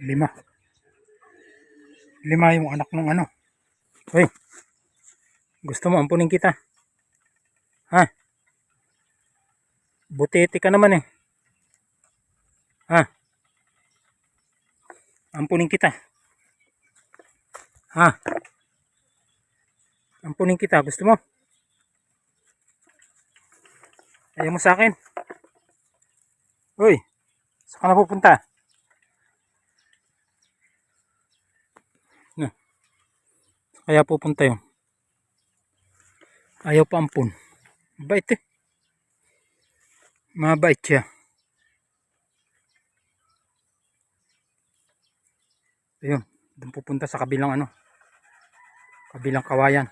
Lima. Lima yung anak ng ano. Hoy. Gusto mo ampunin kita? Ha? Butete ka naman eh. Ha? Ampunin kita. Ha? Ampunin kita. Gusto mo? Ayaw mo sa akin? Uy, saan ka na pupunta? Na. Saan Kaya pupunta yun. Ayaw pa ampun. Bait eh. Mabait siya. Ayun, doon pupunta sa kabilang ano. Kabilang kawayan.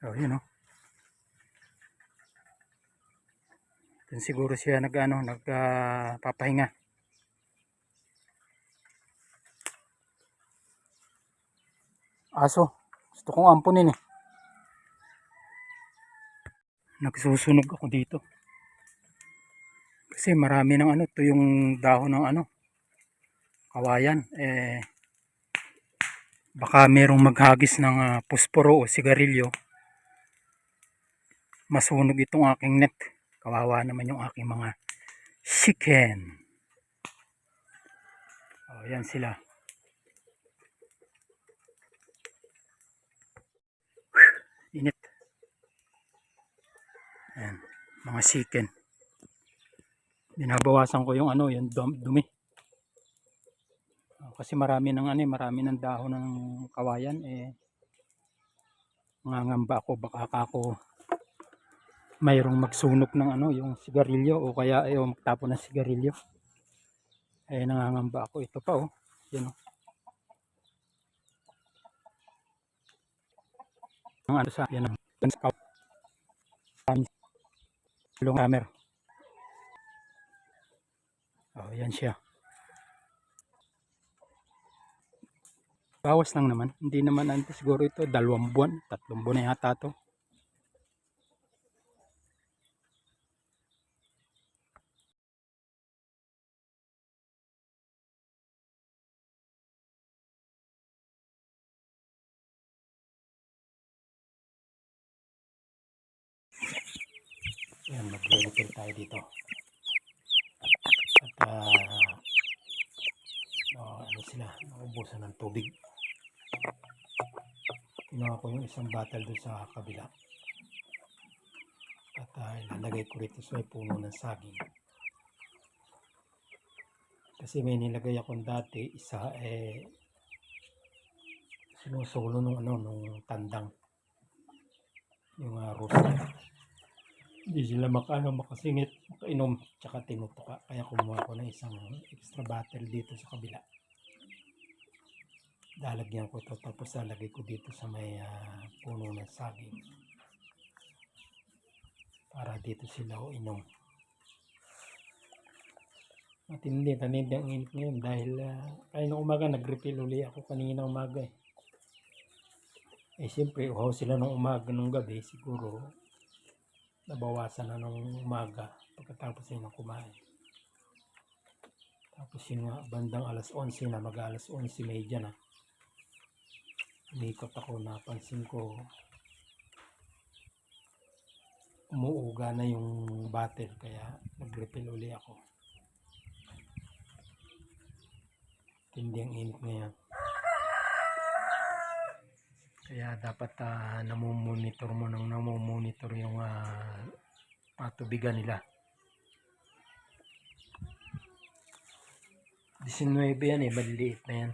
Oh, yun oh. Doon siguro siya nag ano, nagpapahinga. Aso, gusto kong ampunin eh. Nagsusunog ako dito. Kasi marami ng ano, to yung dahon ng ano, kawayan. Eh, baka merong maghagis ng ah, pusporo o sigarilyo. Masunog itong aking net. Kawawa naman yung aking mga chicken. Oh, yan sila. Init. Ayan, mga chicken. Binabawasan ko yung ano, yung dum- dumi. Oh, Kasi marami ng ano, eh, marami ng dahon ng kawayan eh ngangamba ako baka ako mayroong magsunog ng ano, yung sigarilyo o kaya ayaw magtapon ng sigarilyo. Eh nangangamba ako ito pa oh. Yan oh. Ang ano sa yan ang long hammer. Oh, yan siya. Bawas lang naman. Hindi naman ano siguro ito dalawang buwan, tatlong buwan na yata to. Yan, mag-refill tayo dito. At, ah, oh, ano sila, naubusan ng tubig. Kinuha ko yung isang bottle doon sa kabila. At ah, ilalagay ko rito sa puno ng saging. Kasi may nilagay akong dati, isa eh, sinusulo nung ano, nung tandang. Yung uh, rooster hindi sila makano makasingit, makainom, tsaka tinutuka. Kaya kumuha ko ng isang extra bottle dito sa kabila. Lalagyan ko ito tapos lalagay ko dito sa may ah, puno ng saging. Para dito sila o inom. Matindi, tanindi ang init ngayon dahil uh, kaya nung umaga nag-refill uli ako kanina umaga eh. Eh siyempre, uhaw sila nung umaga nung gabi siguro nabawasan na nung umaga pagkatapos yun ng kumain. Tapos yun nga, bandang alas 11 na, mag alas 11 medya na. Umikot ako, napansin ko umuuga na yung battle kaya nag-refill uli ako. Tindi ang init ngayon. Kaya dapat uh, namomonitor mo nang namomonitor yung ah, patubigan nila. 19 yan eh, maliliit na yan.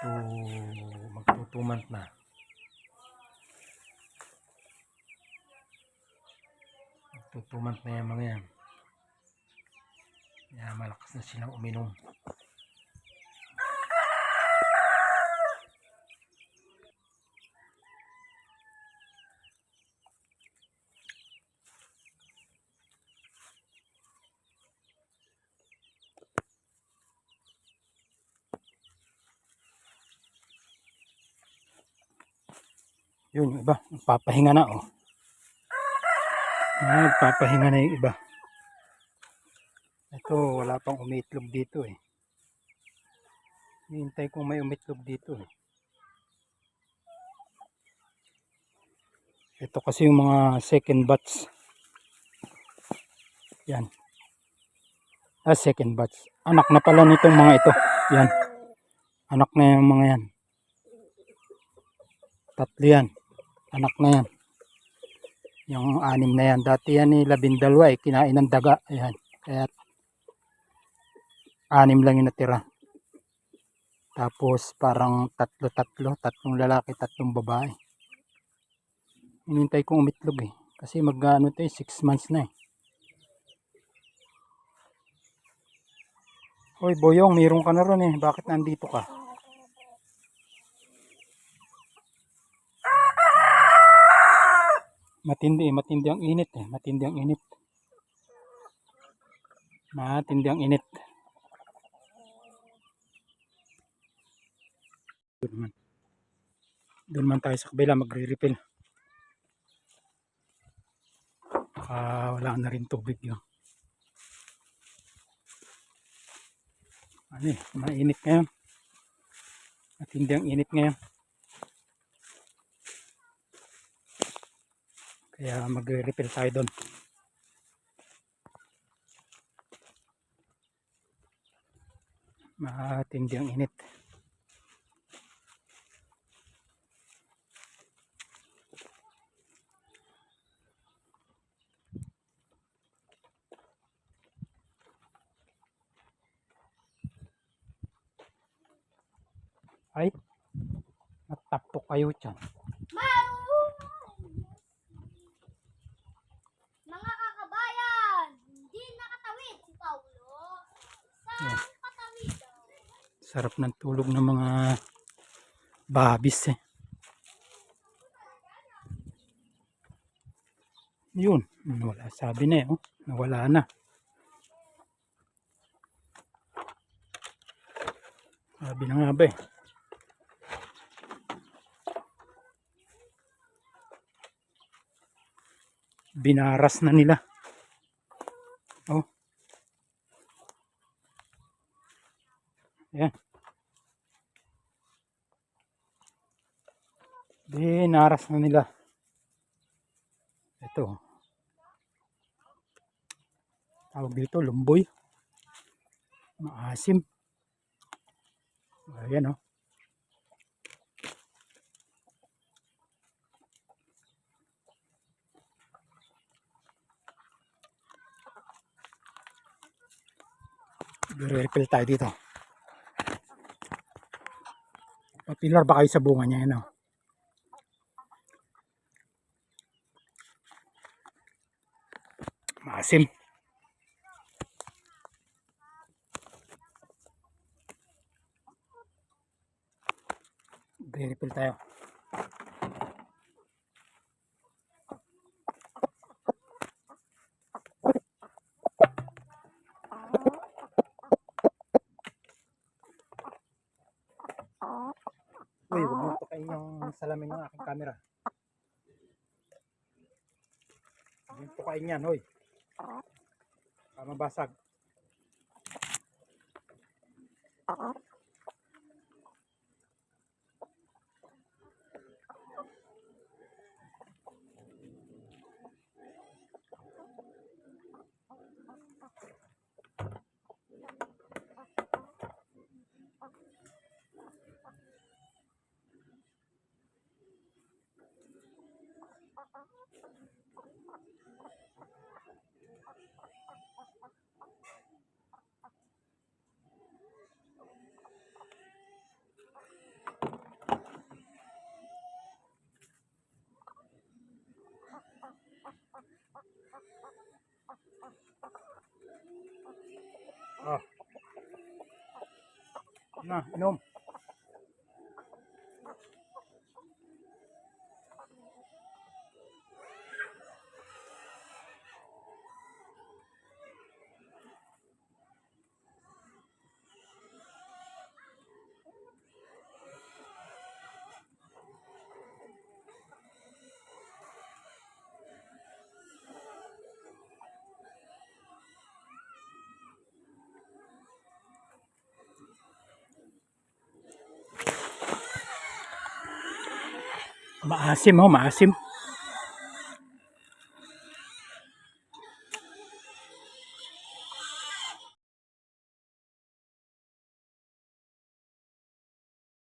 To magtutumant na. Magtutumant na yan mga yan. Kaya malakas na silang uminom. Yun, yung iba. Papahinga na, oh. Ah, papahinga na yung iba. Ito, wala pang umitlog dito, eh. Hintay kong may umitlog dito, eh. Ito kasi yung mga second batch. Yan. Ah, second batch. Anak na pala nitong mga ito. Yan. Anak na yung mga yan. Tatlo yan. Anak na yan. Yung anim na yan. Dati yan ni labindalwa eh. Kinain ng daga. Ayan. Kaya anim lang yung natira. Tapos parang tatlo-tatlo. Tatlong lalaki, tatlong babae. Hinintay kong umitlog eh. Kasi mag ano to eh, 6 months na eh. Hoy Boyong, meron ka na ron eh. Bakit nandito ka? Matindi, matindi ang init eh. Matindi ang init. Matindi ang init. Doon man. Doon man tayo sa kabila magre-refill. Ah, wala na rin tubig yun. Ano eh, mainit ngayon. Matindi ang init ngayon. Kaya magre-refill tayo doon. Matindi ang init. Ay, natapok kayo dyan. Sarap ng tulog ng mga babis eh. Yun, wala sabi na eh, oh. nawala na. Sabi na nga ba eh. Binaras na nila. Oh. Ayan. Binaras na nila. Ito. Tawag dito, lumboy. Maasim. Ayan oh. Refill tayo dito. Papilar ba kayo sa bunga niya? Yan Maasim. Refill tayo. Uy, mo tukain yung salamin ng aking camera. Mo tukain yan, hoy. Baka mabasag. Na, inom. Maasim ho, maasim.